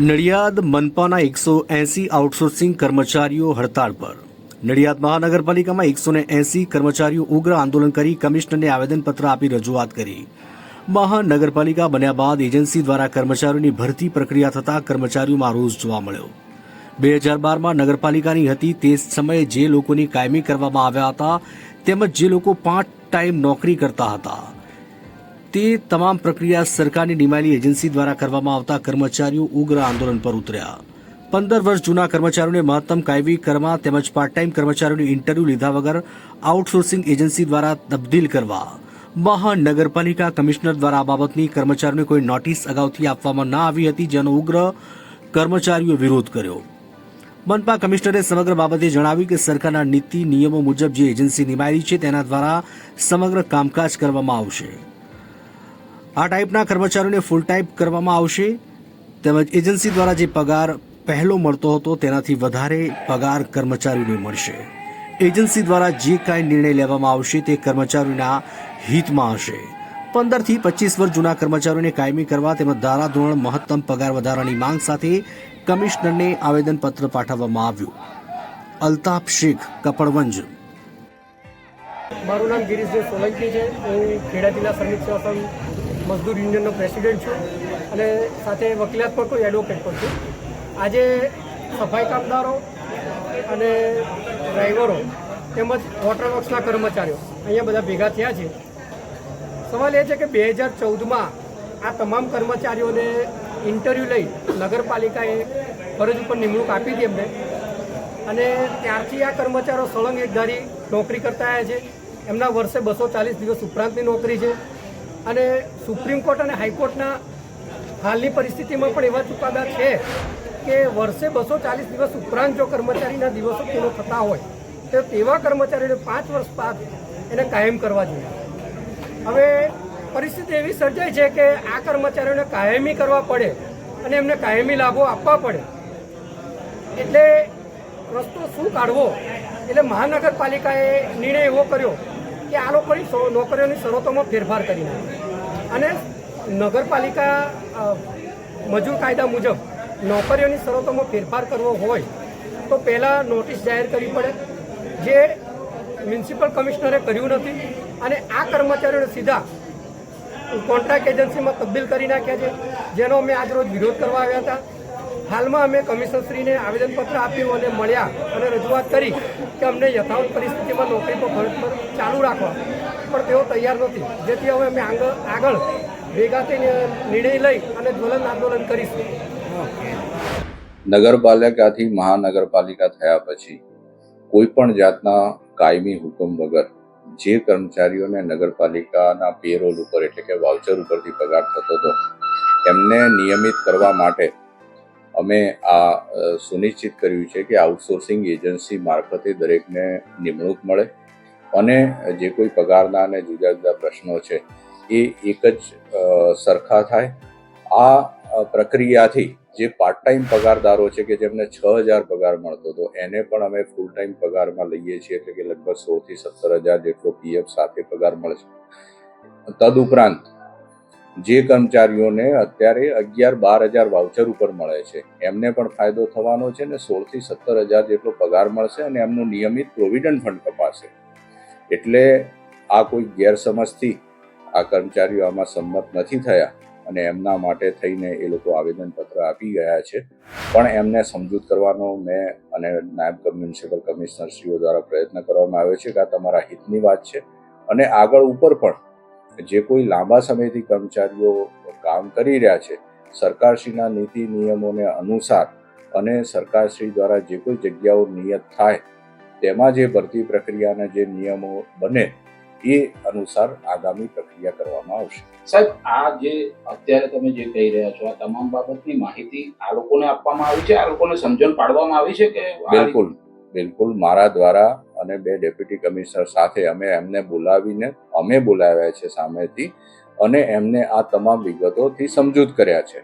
નડિયાદ મનપાના એકસો એંસી આઉટસોર્સિંગ કર્મચારીઓ હડતાળ પર. નડિયાદ મહાનગરપાલિકામાં એકસો એંસી કર્મચારીઓ ઉગ્ર આંદોલન કરી કમિશનરને આવેદનપત્ર આપી રજૂઆત કરી. મહાનગરપાલિકા બન્યા બાદ એજન્સી દ્વારા કર્મચારીઓની ભરતી પ્રક્રિયા થતાં કર્મચારીઓમાં રોષ જોવા મળ્યો. બે હજાર બારમાં નગરપાલિકાની હતી તે સમયે જે લોકોની કાયમી કરવામાં આવ્યા હતા તેમજ જે લોકો પાર્ટ ટાઈમ નોકરી કરતા હતા. તે તમામ પ્રક્રિયા સરકારની નિમાયેલી એજન્સી દ્વારા કરવામાં આવતા કર્મચારીઓ ઉગ્ર આંદોલન પર ઉતર્યા. પંદર વર્ષ જૂના કર્મચારીઓને મહત્તમ કાયમી કરવા તેમજ પાર્ટ ટાઈમ કર્મચારીઓની ઇન્ટરવ્યૂ લીધા વગર આઉટસોર્સિંગ એજન્સી દ્વારા તબદીલ કરવા. મહાનગરપાલિકા કમિશનર દ્વારા આ બાબતની કર્મચારીઓને કોઈ નોટિસ અગાઉથી આપવામાં ના આવી હતી, જેનો ઉગ્ર કર્મચારીઓએ વિરોધ કર્યો. મનપા કમિશનરે સમગ્ર બાબતે જણાવ્યું કે સરકારના નીતિ નિયમો મુજબ જે એજન્સી નિમાયેલી છે તેના દ્વારા સમગ્ર કામકાજ કરવામાં આવશે. આ ટાઈપના કર્મચારીઓને ફૂલ ટાઈપ કરવામાં આવશે. તેમજ એજન્સી દ્વારા જે પગાર પહેલો મળતો હતો તેનાથી વધારે પગાર કર્મચારીઓને મળશે. એજન્સી દ્વારા જે કાંઈ નિર્ણય લેવામાં આવશે તે કર્મચારીઓના હિતમાં હશે. પંદરથી પચીસ વર્ષ જૂના કર્મચારીઓને કાયમી કરવા તેમજ ધારાધોરણ, મહત્તમ પગાર વધારાની માંગ સાથે કમિશનરને આવેદનપત્ર પાઠવવામાં આવ્યું. અલ્તાફ શેખ, કપડવંજ. મારું નામ ગિરીશભાઈ સોલંકી છે. હું ખેડા જિલ્લા શ્રમિક સેવા મજદૂર યુનિયનનો પ્રેસિડેન્ટ છું અને સાથે વકીલાત પણ કોઈ એડવોકેટ પણ છું. આજે સફાઈ કામદારો અને ડ્રાઈવરો તેમજ વોટર વર્ક્સના કર્મચારીઓ અહીંયા બધા ભેગા થયા છે. સવાલ એ છે કે બે હજાર ચૌદમાં આ તમામ કર્મચારીઓને ઇન્ટરવ્યૂ લઈ નગરપાલિકાએ ફરજ ઉપર નિમણૂક આપી હતી એમને. અને ત્યારથી આ કર્મચારીઓ સળંગ એકધારી નોકરી કરતા આવ્યા છે. એમના વર્ષે બસો ચાલીસ દિવસ ઉપરાંતની નોકરી છે. અને સુપ્રીમ કોર્ટ અને હાઈકોર્ટના હાલની પરિસ્થિતિમાં પણ એવા ચુકાદા છે કે વર્ષે બસો ચાલીસ દિવસ ઉપરાંત જો કર્મચારીના દિવસો પૂરો થતા હોય, તો તેવા કર્મચારીઓને પાંચ વર્ષ બાદ એને કાયમ કરવા જોઈએ. હવે પરિસ્થિતિ એવી સર્જાય છે કે આ કર્મચારીઓને કાયમી કરવા પડે અને એમને કાયમી લાભો આપવા પડે. એટલે રસ્તો શું કાઢવો? એટલે મહાનગરપાલિકાએ નિર્ણય એવો કર્યો કે આ લોકોની નોકરીઓની શરતોમાં ફેરફાર કરી અને નગરપાલિકા મજૂર કાયદા મુજબ નોકરીઓની શરતોમાં ફેરફાર કરવો હોય તો પહેલાં નોટિસ જાહેર કરવી પડે, જે મ્યુનિસિપલ કમિશનરે કર્યું નથી અને આ કર્મચારીઓને સીધા કોન્ટ્રાક્ટ એજન્સીમાં તબદીલ કરી નાખ્યા છે. જેનો અમે આજરોજ વિરોધ કરવા આવ્યા હતા. હાલમાં અમે કમિશનરશ્રીને આવેદનપત્ર આપ્યું અને મળ્યા અને રજૂઆત કરી કે અમને યથાવત પરિસ્થિતિમાં નોકરી પર ફરજ પર ચાલુ રાખવા. પણ તેઓ તૈયાર નથી. જેથી હવે અમે આગળ આગળ ભેગા નિર્ણય લઈ અને જ્વલન આંદોલન કરીશું. નગરપાલિકાથી મહાનગરપાલિકા થયા પછી કોઈ પણ જાતના કાયમી હુકમ વગર જે કર્મચારીઓને નગરપાલિકાના પેરોલ ઉપર એટલે કે વાઉચર ઉપરથી પગાર થતો હતો, એમને નિયમિત કરવા માટે અમે આ સુનિશ્ચિત કર્યું છે કે આઉટસોર્સિંગ એજન્સી મારફતે દરેકને નિમણૂક મળે અને જે કોઈ પગારના અને જુદા જુદા પ્રશ્નો છે એ એક જ સરખા થાય. આ પ્રક્રિયાથી જે પાર્ટ ટાઈમ પગારદારો છે કે જેમને છ હજાર પગાર મળતો હતો, એને પણ અમે ફૂલ ટાઈમ પગારમાં લઈએ છીએ એટલે કે લગભગ સોળથી સત્તર હજાર જેટલો પીએફ સાથે પગાર મળશે. તદુપરાંત જે કર્મચારીઓને અત્યારે અગિયાર બાર હજાર વાઉચર ઉપર મળે છે. એમને પણ ફાયદો થવાનો છે ને સોળથી સત્તર હજાર જેટલો પગાર મળશે અને એમનું નિયમિત પ્રોવિડન્ટ ફંડ કપાશે. એટલે આ કોઈ ગેરસમજથી આ કર્મચારીઓ આમાં સંમત નથી થયા અને એમના માટે થઈને એ લોકો આવેદનપત્ર આપી ગયા છે. પણ એમને સમજૂત કરવાનો મેં અને નાયબ મ્યુનિસિપલ કમિશનરશ્રીઓ દ્વારા પ્રયત્ન કરવામાં આવ્યો છે કે આ તમારા હિતની વાત છે. અને આગળ ઉપર પણ જે કોઈ લાંબા સમયથી કર્મચારીઓ કામ કરી રહ્યા છે સરકારશ્રીના નીતિ નિયમોને અનુસાર અને સરકારશ્રી દ્વારા જે કોઈ જગ્યાઓ નિયત થાય તેમાં જે ભરતી પ્રક્રિયાના જે નિયમો બને એ અનુસાર આગામી પ્રક્રિયા કરવામાં આવશે. સાહેબ આ જે અત્યારે તમે જે કહી રહ્યા છો આ તમામ બાબતની માહિતી આ લોકોને આપવામાં આવી છે? આ લોકોને સમજણ પાડવામાં આવી છે કે બિલકુલ. બિલકુલ મારા દ્વારા અને બે ડેપ્યુટી કમિશનર સાથે અમે એમને બોલાવીને, અમે બોલાવ્યા છે સામેથી અને એમને આ તમામ વિગતોથી સમજૂત કર્યા છે.